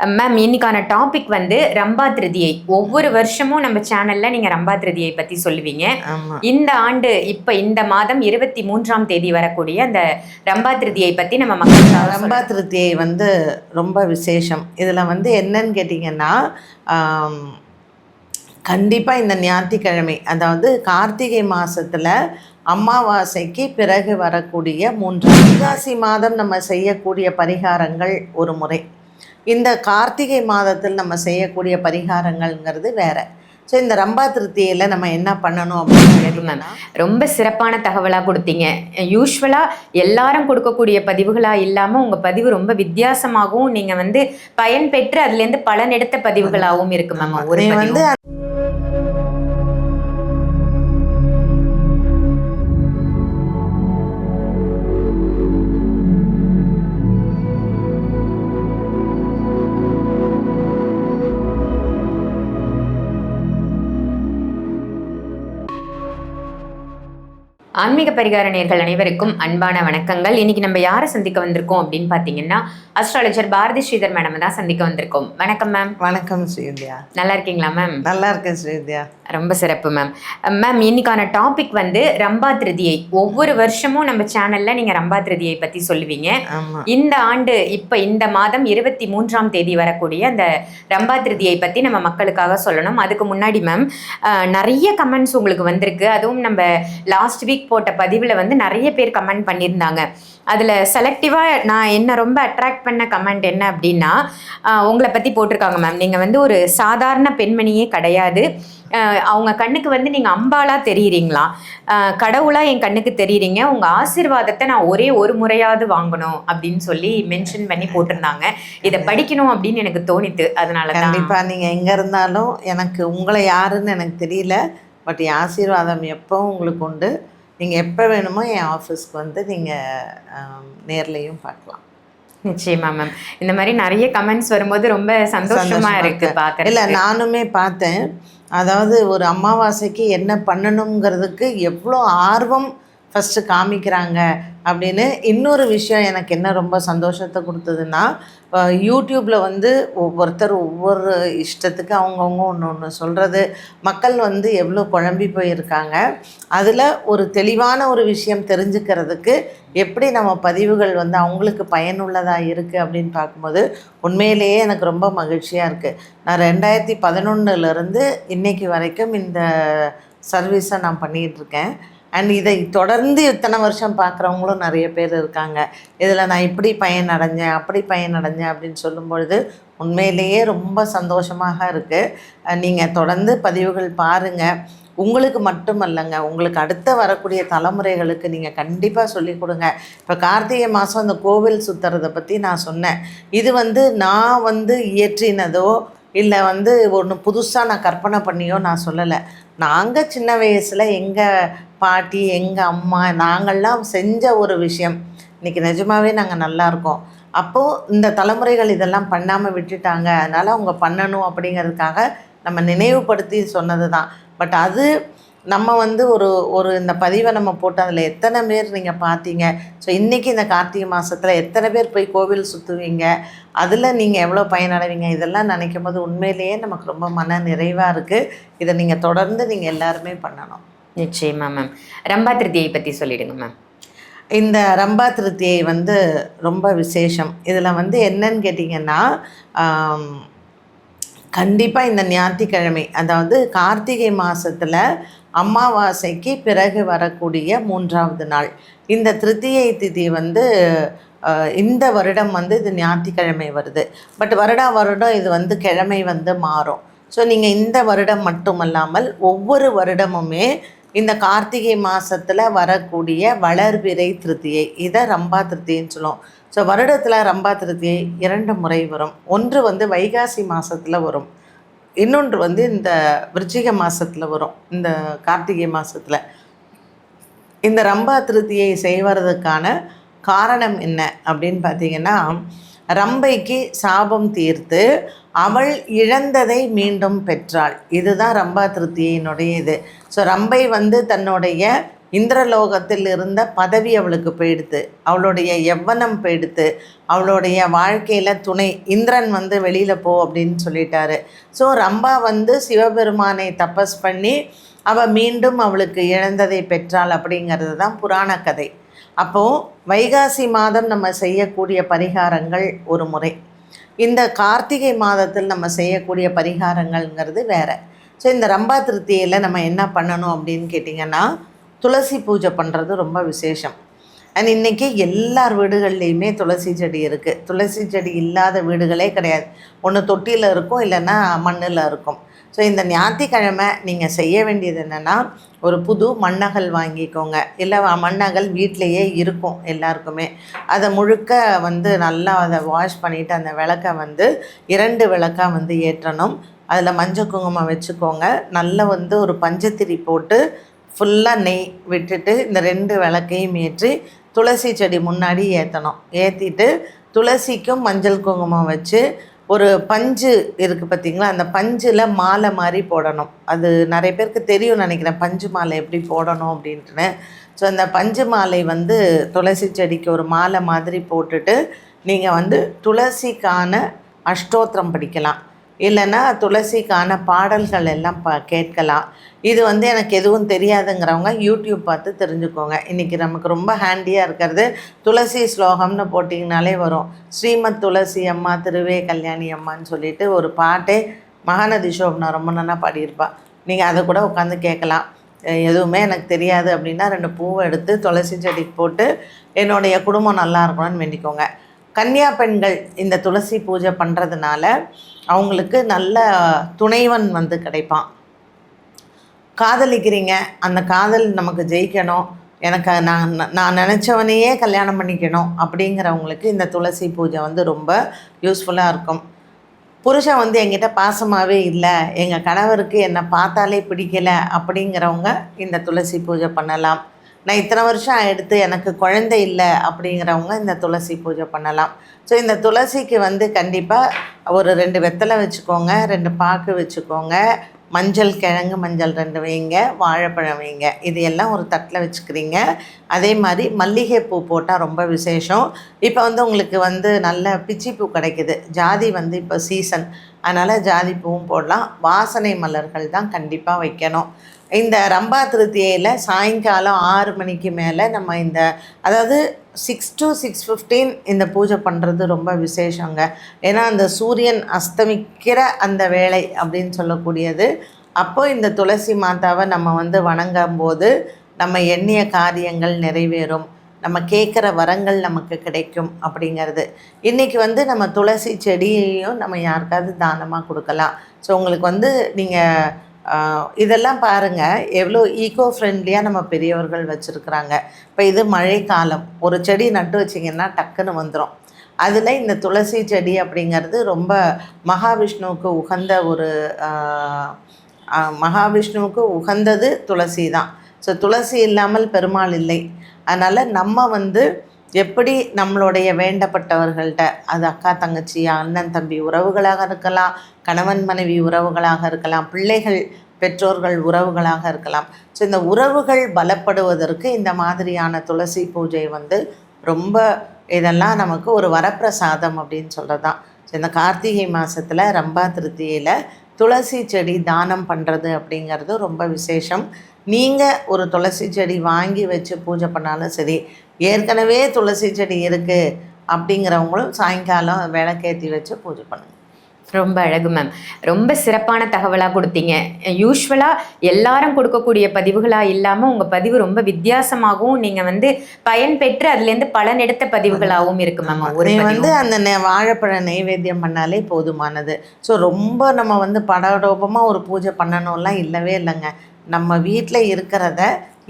Ma'am இன்னைக்கான topic வந்து ரம்பா திருதியை. ஒவ்வொரு வருஷமும் நம்ம சேனல்ல நீங்க ரம்பா திருதியை பத்தி சொல்லுவீங்க. இந்த ஆண்டு இப்ப இந்த மாதம் இருபத்தி மூன்றாம் தேதி வரக்கூடிய அந்த ரம்பா திருதியை பத்தி நம்ம மக்களுக்காக ரம்பா திருத்தியை வந்து ரொம்ப விசேஷம். இதில் வந்து என்னன்னு கேட்டிங்கன்னா கண்டிப்பாக இந்த ஞாயிற்றுக்கிழமை அதாவது கார்த்திகை மாதத்தில் அமாவாசைக்கு பிறகு வரக்கூடிய மூன்று வைகாசி மாதம் நம்ம செய்யக்கூடிய பரிகாரங்கள் ஒரு முறை. இந்த கார்த்திகை மாதத்தில் நம்ம செய்யக்கூடிய பரிகாரங்கள்ங்கிறது வேற. ஸோ இந்த ரம்பா திருத்தியில் நம்ம என்ன பண்ணணும் அப்படின்னு கேட்டிங்கன்னா ரொம்ப சிறப்பான தகவலா கொடுத்தீங்க. யூஸ்வலா எல்லாரும் கொடுக்கக்கூடிய பதிவுகளா இல்லாம உங்க பதிவு ரொம்ப வித்தியாசமாகவும் நீங்க வந்து பயன் பெற்று அதுல இருந்து பலன் எடுத்த பதிவுகளாகவும் இருக்கு மேம் ஒரு வந்து ஆன்மீக பரிகார நேர்கள் அனைவருக்கும் அன்பான வணக்கங்கள். இன்னைக்கு நம்ம யாரை சந்திக்க வந்திருக்கோம் அப்படின்னு பாத்தீங்கன்னா அஸ்ட்ராலஜர் பாரதி ஸ்ரீதர் மேடம் தான் சந்திக்க வந்திருக்கோம். வணக்கம் மேம் வணக்கம் ஸ்ரீவித்யா. நல்லா இருக்கீங்களா மேம் நல்லா இருக்கேன் ஸ்ரீவித்யா. ரொம்ப சிறப்பு மேம் மேம் இன்னைக்கான டாபிக் வந்து ரம்பா திருதியை. ஒவ்வொரு வருஷமும் நம்ம சேனல்ல நீங்க ரம்பா திருதியை பத்தி சொல்லுவீங்க. இந்த ஆண்டு இப்ப இந்த மாதம் இருபத்தி மூன்றாம் தேதி வரக்கூடிய அந்த ரம்பா திருதியை பத்தி நம்ம மக்களுக்காக சொல்லணும். அதுக்கு முன்னாடி மேம் நிறைய கமெண்ட்ஸ் உங்களுக்கு வந்திருக்கு. அதுவும் நம்ம லாஸ்ட் வீக் போட்ட பதிவில் வந்து நிறைய பேர் கமெண்ட் பண்ணியிருந்தாங்க. அதில் செலக்டிவாக நான் என்ன ரொம்ப அட்ராக்ட் பண்ண கமெண்ட் என்ன அப்படின்னா உங்களை பற்றி போட்டிருக்காங்க மேம் நீங்கள் வந்து ஒரு சாதாரண பெண்மணியே கிடையாது. அவங்க கண்ணுக்கு வந்து நீங்கள் அம்பாலாக தெரியுறீங்களா? கடவுளாக என் கண்ணுக்கு தெரியுறீங்க. உங்கள் ஆசிர்வாதத்தை நான் ஒரே ஒரு முறையாவது வாங்கணும் அப்படின்னு சொல்லி மென்ஷன் பண்ணி போட்டிருந்தாங்க. இதை படிக்கணும் அப்படின்னு எனக்கு தோணித்து. அதனால கண்டிப்பாக நீங்கள் எங்கே இருந்தாலும் எனக்கு உங்களை யாருன்னு எனக்கு தெரியல. பட் என் ஆசீர்வாதம் எப்பவும் உங்களுக்கு உண்டு. நீங்க எப்போ வேணுமோ என் ஆஃபீஸ்க்கு வந்து நீங்க ஆம், நேர்லயும் பார்க்கலாம். நிச்சயமா மேம். இந்த மாதிரி நிறைய கமெண்ட்ஸ் வரும்போது ரொம்ப சந்தோஷமா இருக்கு இல்ல பார்க்கறதுக்கு நானுமே பார்த்தேன். அதாவது ஒரு அமாவாசைக்கு என்ன பண்ணணுங்கிறதுக்கு எவ்வளோ ஆர்வம் ஃபஸ்ட்டு காமிக்கிறாங்க அப்படின்னு இன்னொரு விஷயம் எனக்கு என்ன ரொம்ப சந்தோஷத்தை கொடுத்ததுன்னா யூடியூப்பில் வந்து ஒவ்வொருத்தர் ஒவ்வொரு இஷ்டத்துக்கு அவங்கவுங்க ஒன்று ஒன்று சொல்கிறது மக்கள் வந்து எவ்வளோ குழம்பி போயிருக்காங்க அதில் ஒரு தெளிவான ஒரு விஷயம் தெரிஞ்சுக்கிறதுக்கு எப்படி நம்ம பதிவுகள் வந்து அவங்களுக்கு பயனுள்ளதாக இருக்குது அப்படின்னு பார்க்கும்போது உண்மையிலேயே எனக்கு ரொம்ப மகிழ்ச்சியாக இருக்குது நான் ரெண்டாயிரத்தி பதினொன்றுலேருந்து இன்னைக்கு வரைக்கும் இந்த சர்வீஸை நான் பண்ணிகிட்ருக்கேன் அண்ட் இதை தொடர்ந்து இத்தனை வருஷம் பார்க்குறவங்களும் நிறைய பேர் இருக்காங்க. இதில் நான் இப்படி பயன் அடைஞ்சேன் அப்படி பயன் அடைஞ்சேன் அப்படின்னு சொல்லும்பொழுது உண்மையிலேயே ரொம்ப சந்தோஷமாக இருக்குது நீங்கள் தொடர்ந்து பதிவுகள் பாருங்கள் உங்களுக்கு மட்டுமல்லங்க உங்களுக்கு அடுத்த வரக்கூடிய தலைமுறைகளுக்கு நீங்கள் கண்டிப்பாக சொல்லிக் கொடுங்க. இப்போ கார்த்திகை மாதம் அந்த கோவில் சுற்றுறதை பற்றி நான் சொன்னேன். இது வந்து நான் வந்து இயற்றினதோ இல்லை வந்து ஒன்று புதுசாக நான் கற்பனை பண்ணியோ நான் சொல்லலை. நாங்கள் சின்ன வயசில் எங்கள் பாட்டி எங்கள் அம்மா நாங்கள்லாம் செஞ்ச ஒரு விஷயம். இன்றைக்கி நிஜமாவே நாங்கள் நல்லா இருக்கோம். அப்போது இந்த தலைமுறைகள் இதெல்லாம் பண்ணாமல் விட்டுட்டாங்க. அதனால் அவங்க பண்ணணும் அப்படிங்கிறதுக்காக நம்ம நினைவுபடுத்தி சொன்னது தான் பட் அது நம்ம வந்து ஒரு ஒரு இந்த பதிவை நம்ம போட்டு அதில் எத்தனை பேர் நீங்கள் பார்த்தீங்க ஸோ இன்றைக்கி இந்த கார்த்திகை மாதத்தில் எத்தனை பேர் போய் கோவில் சுற்றுவீங்க அதில் நீங்கள் எவ்வளோ பயனடைவீங்க? இதெல்லாம் நினைக்கும் போது உண்மையிலேயே நமக்கு ரொம்ப மன நிறைவாக இருக்குது இதை நீங்கள் தொடர்ந்து நீங்கள் எல்லாருமே பண்ணணும். நிச்சயமா மேம் ரம்பா திருதியை பத்தி சொல்லிடுங்க மேம் இந்த ரம்பா திருத்தியை வந்து ரொம்ப விசேஷம். இதில் வந்து என்னன்னு கேட்டிங்கன்னா கண்டிப்பாக இந்த ஞாயிற்றுக்கிழமை அதாவது கார்த்திகை மாதத்தில் அமாவாசைக்கு பிறகு வரக்கூடிய மூன்றாவது நாள். இந்த திருத்தியை திதி வந்து இந்த வருடம் வந்து இது ஞாயிற்றுக்கிழமை வருது. பட் வருடா வருடம் இது வந்து கிழமை வந்து மாறும். ஸோ நீங்கள் இந்த வருடம் மட்டுமல்லாமல் ஒவ்வொரு வருடமுமே இந்த கார்த்திகை மாதத்தில் வரக்கூடிய வளர்பிறை திருத்தியை இதை ரம்பா திருத்தின்னு சொல்லுவோம். ஸோ வருடத்தில் ரம்பா திருத்தியை இரண்டு முறை வரும். ஒன்று வந்து வைகாசி மாதத்தில் வரும். இன்னொன்று வந்து இந்த விருச்சிக மாதத்தில் வரும் இந்த கார்த்திகை மாதத்தில் இந்த ரம்பா திருத்தியை செய்வதற்கான காரணம் என்ன அப்படின்னு பார்த்தீங்கன்னா ரம்பைக்கு சாபம் தீர்த்து அவள் இழந்ததை மீண்டும் பெற்றாள். இதுதான் ரம்பா திருத்தியினுடைய இது. ஸோ ரம்பை வந்து தன்னுடைய இந்திரலோகத்தில் இருந்த பதவி அவளுக்கு போயிடுத்து அவளுடைய எவ்வனம் போயிடுத்து அவளுடைய வாழ்க்கையில் துணை இந்திரன் வந்து வெளியில் போ அப்படின்னு சொல்லிட்டாரு. ஸோ ரம்பா வந்து சிவபெருமானை தபஸ் பண்ணி அவள் மீண்டும் அவளுக்கு இழந்ததை பெற்றாள் அப்படிங்கிறது தான் புராண கதை. அப்போது வைகாசி மாதம் நம்ம செய்யக்கூடிய பரிகாரங்கள் ஒரு முறை. இந்த கார்த்திகை மாதத்தில் நம்ம செய்யக்கூடிய பரிகாரங்கள்ங்கிறது வேறு. ஸோ இந்த ரம்பா திருத்தியில் நம்ம என்ன பண்ணணும் அப்படின்னு கேட்டிங்கன்னா துளசி பூஜை பண்ணுறது ரொம்ப விசேஷம். அண்ட் இன்றைக்கி எல்லார் வீடுகள்லேயுமே துளசி செடி இருக்குது துளசி செடி இல்லாத வீடுகளே கிடையாது. ஒன்று தொட்டியில் இருக்கும் இல்லைன்னா மண்ணில் இருக்கும். ஸோ இந்த ஞாயிற்றுக்கிழமை நீங்கள் செய்ய வேண்டியது என்னென்னா ஒரு புது மண்ணகல் வாங்கிக்கோங்க. இல்லை மண்ணகல் வீட்டிலையே இருக்கும் எல்லாருக்குமே. அதை முழுக்க வந்து நல்லா அதை வாஷ் பண்ணிவிட்டு அந்த விளக்கை வந்து இரண்டு விளக்காக வந்து ஏற்றணும். அதில் மஞ்சள் குங்குமம் வச்சுக்கோங்க. நல்லா வந்து ஒரு பஞ்சத்திரி போட்டு ஃபுல்லாக நெய் விட்டுட்டு இந்த ரெண்டு விளக்கையும் ஏற்றி துளசி செடி முன்னாடி ஏற்றணும் ஏற்றிட்டு துளசிக்கும் மஞ்சள் குங்குமம் வச்சு ஒரு பஞ்சு இருக்குது பார்த்தீங்களா அந்த பஞ்சில் மாலை மாதிரி போடணும். அது நிறைய பேருக்கு தெரியும் நினைக்கிறேன். பஞ்சு மாலை எப்படி போடணும் அப்படின்ட்டுன்னு. ஸோ அந்த பஞ்சு மாலை வந்து துளசி செடிக்கு ஒரு மாலை மாதிரி போட்டுட்டு நீங்கள் வந்து துளசிக்கான அஷ்டோத்திரம் படிக்கலாம். இல்லைன்னா துளசிக்கான பாடல்கள் எல்லாம் ப கேட்கலாம். இது வந்து எனக்கு எதுவும் தெரியாதுங்கிறவங்க யூடியூப் பார்த்து தெரிஞ்சுக்கோங்க. இன்றைக்கி நமக்கு ரொம்ப ஹேண்டியாக இருக்கிறது துளசி ஸ்லோகம்னு போட்டிங்கனாலே வரும். ஸ்ரீமத் துளசி அம்மா திருவே கல்யாணி அம்மான்னு சொல்லிட்டு ஒரு பாட்டே மகாநதி சோபனா ரொம்ப நல்லா பாடியிருப்பா. நீங்கள் அதை கூட உட்காந்து கேட்கலாம். எதுவுமே எனக்கு தெரியாது அப்படின்னா ரெண்டு பூவை எடுத்து துளசி செடிக்கு போட்டு என்னுடைய குடும்பம் நல்லா இருக்கணும்னு வேண்டிக்கோங்க. கன்னியா பெண்கள் இந்த துளசி பூஜை பண்ணுறதுனால அவங்களுக்கு நல்ல துணைவன் வந்து கிடைப்பான். காதலிக்கிறீங்க அந்த காதல் நமக்கு ஜெயிக்கணும். எனக்கு நான் நான் நினச்சவனையே கல்யாணம் பண்ணிக்கணும் அப்படிங்கிறவங்களுக்கு இந்த துளசி பூஜை வந்து ரொம்ப யூஸ்ஃபுல்லாக இருக்கும். புருஷன் வந்து எங்கிட்ட பாசமாகவே இல்லை. எங்கள் கணவருக்கு என்னை பார்த்தாலே பிடிக்கல அப்படிங்கிறவங்க இந்த துளசி பூஜை பண்ணலாம். நான் இத்தனை வருஷம் எடுத்து எனக்கு குழந்தை இல்லை அப்படிங்கிறவங்க இந்த துளசி பூஜை பண்ணலாம். ஸோ இந்த துளசிக்கு வந்து கண்டிப்பாக ஒரு ரெண்டு வெத்தலை வச்சுக்கோங்க ரெண்டு பாக்கு வச்சுக்கோங்க. மஞ்சள் கிழங்கு மஞ்சள் ரெண்டு வைங்க வாழைப்பழம் வைங்க. இது எல்லாம் ஒரு தட்டில் வச்சுக்கிறீங்க. அதே மாதிரி மல்லிகைப்பூ போட்டால் ரொம்ப விசேஷம். இப்போ வந்து உங்களுக்கு வந்து நல்ல பிச்சிப்பூ கிடைக்குது. ஜாதி வந்து இப்போ சீசன் அதனால் ஜாதி பூவும் போடலாம். வாசனை மலர்கள் தான் கண்டிப்பாக வைக்கணும். இந்த ரம்பா திருத்தியையில் சாயங்காலம் ஆறு மணிக்கு மேலே நம்ம இந்த அதாவது சிக்ஸ் டு சிக்ஸ் ஃபிஃப்டீன் இந்த பூஜை பண்ணுறது ரொம்ப விசேஷங்க. ஏன்னா அந்த சூரியன் அஸ்தமிக்கிற அந்த வேலை அப்படின்னு சொல்லக்கூடியது. அப்போ இந்த துளசி மாதாவை நம்ம வந்து வணங்கும் போது நம்ம எண்ணிய காரியங்கள் நிறைவேறும். நம்ம கேட்குற வரங்கள் நமக்கு கிடைக்கும் அப்படிங்கிறது. இன்றைக்கி வந்து நம்ம துளசி செடியையும் நம்ம யாருக்காவது தானமாக கொடுக்கலாம். ஸோ உங்களுக்கு வந்து நீங்கள் இதெல்லாம் பாருங்கள் எவ்வளோ ஈகோ ஃப்ரெண்ட்லியாக நம்ம பெரியவர்கள் வச்சுருக்குறாங்க. இப்போ இது மழைக்காலம். ஒரு செடி நட்டு வச்சிங்கன்னா டக்குன்னு வந்துடும் அதில் இந்த துளசி செடி அப்படிங்கிறது ரொம்ப மகாவிஷ்ணுவுக்கு உகந்த ஒரு மகாவிஷ்ணுவுக்கு உகந்தது துளசி தான். ஸோ துளசி இல்லாமல் பெருமாள் இல்லை. அதனால் நம்ம வந்து எப்படி நம்மளுடைய வேண்டப்பட்டவர்கள்ட்ட அது அக்கா தங்கச்சி அண்ணன் தம்பி உறவுகளாக இருக்கலாம் கணவன் மனைவி உறவுகளாக இருக்கலாம் பிள்ளைகள் பெற்றோர்கள் உறவுகளாக இருக்கலாம். ஸோ இந்த உறவுகள் பலப்படுவதற்கு இந்த மாதிரியான துளசி பூஜை வந்து ரொம்ப இதெல்லாம் நமக்கு ஒரு வரப்பிரசாதம் அப்படின்னு சொல்கிறதான் ஸோ இந்த கார்த்திகை மாதத்தில் ரம்பா திருத்தியில் துளசி செடி தானம் பண்ணுறது அப்படிங்கிறது ரொம்ப விசேஷம். நீங்கள் ஒரு துளசி செடி வாங்கி வச்சு பூஜை பண்ணாலும் சரி ஏற்கனவே துளசி செடி இருக்குது அப்படிங்கிறவங்களும் சாயங்காலம் விளக்கேற்றி வச்சு பூஜை பண்ணுங்கள் ரொம்ப அழகு மேம் ரொம்ப சிறப்பான தகவலாக கொடுத்தீங்க. யூஸ்வலாக எல்லாரும் கொடுக்கக்கூடிய பதிவுகளாக இல்லாமல் உங்கள் பதிவு ரொம்ப வித்தியாசமாகவும் நீங்கள் வந்து பயன் பெற்று அதுலேருந்து பலன் எடுத்த பதிவுகளாகவும் இருக்கு மேம் ஒரு. வந்து அந்த நெ வாழைப்பழ நைவேத்தியம் பண்ணாலே போதுமானது. ஸோ ரொம்ப நம்ம வந்து படடோபமாக ஒரு பூஜை பண்ணணும்லாம் இல்லவே இல்லைங்க. நம்ம வீட்டில் இருக்கிறத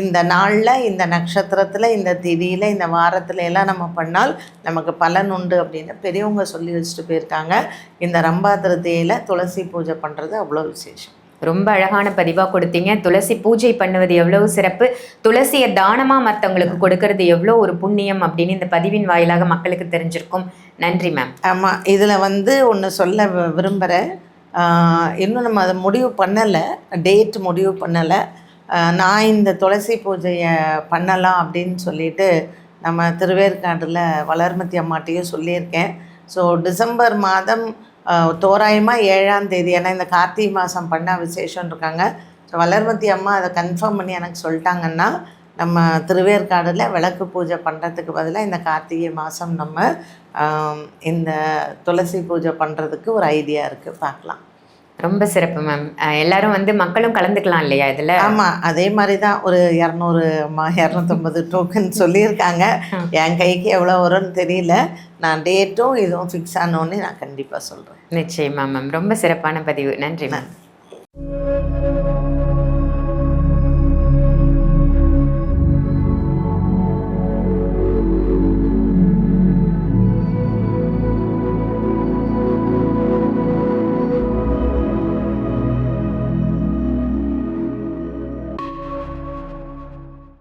இந்த நாளில் இந்த நட்சத்திரத்தில் இந்த திதியில் இந்த வாரத்துல எல்லாம் நம்ம பண்ணால் நமக்கு பலன் உண்டு அப்படின்னு பெரியவங்க சொல்லி வச்சுட்டு போயிருக்காங்க. இந்த ரம்பா திருத்தியில் துளசி பூஜை பண்ணுறது அவ்வளோ விசேஷம். ரொம்ப அழகான பதிவாக கொடுத்தீங்க. துளசி பூஜை பண்ணுவது எவ்வளவு சிறப்பு. துளசியை தானமாக மற்றவங்களுக்கு கொடுக்கறது எவ்வளோ ஒரு புண்ணியம் அப்படின்னு இந்த பதிவின் வாயிலாக மக்களுக்கு தெரிஞ்சிருக்கும். நன்றி மேம் ஆமாம் இதில் வந்து ஒன்று சொல்ல விரும்புகிறேன் இன்னும் நம்ம அதை முடிவு பண்ணலை டேட் முடிவு பண்ணலை. நான் இந்த துளசி பூஜையை பண்ணலாம் அப்படின்னு சொல்லிட்டு நம்ம திருவேற்காட்டில் வளர்மதி அம்மாட்டையும் சொல்லியிருக்கேன். ஸோ டிசம்பர் மாதம் தோராயமாக ஏழாம் தேதி ஏன்னா இந்த கார்த்திகை மாதம் பண்ண விசேஷம் இருக்காங்க. ஸோ வளர்மதி அம்மா அதை கன்ஃபார்ம் பண்ணி எனக்கு சொல்லிட்டாங்கன்னா நம்ம திருவேற்காடில் விளக்கு பூஜை பண்ணுறதுக்கு பதிலாக இந்த கார்த்திகை மாதம் நம்ம இந்த துளசி பூஜை பண்ணுறதுக்கு ஒரு ஐடியா இருக்குது பார்க்கலாம். ரொம்ப சிறப்பு மேம் எல்லாரும் வந்து மக்களும் கலந்துக்கலாம் இல்லையா இதுல? ஆமாம் அதே மாதிரி தான் ஒரு இரநூறு இரநூத்தம்பது டோக்கன் சொல்லியிருக்காங்க. என் கைக்கு எவ்வளோ வரும்னு தெரியல. நான் டேட்டும் இதுவும் ஃபிக்ஸ் ஆனோடனே நான் கண்டிப்பாக சொல்கிறேன் நிச்சயமா மேம் ரொம்ப சிறப்பான பதிவு. நன்றி மேம்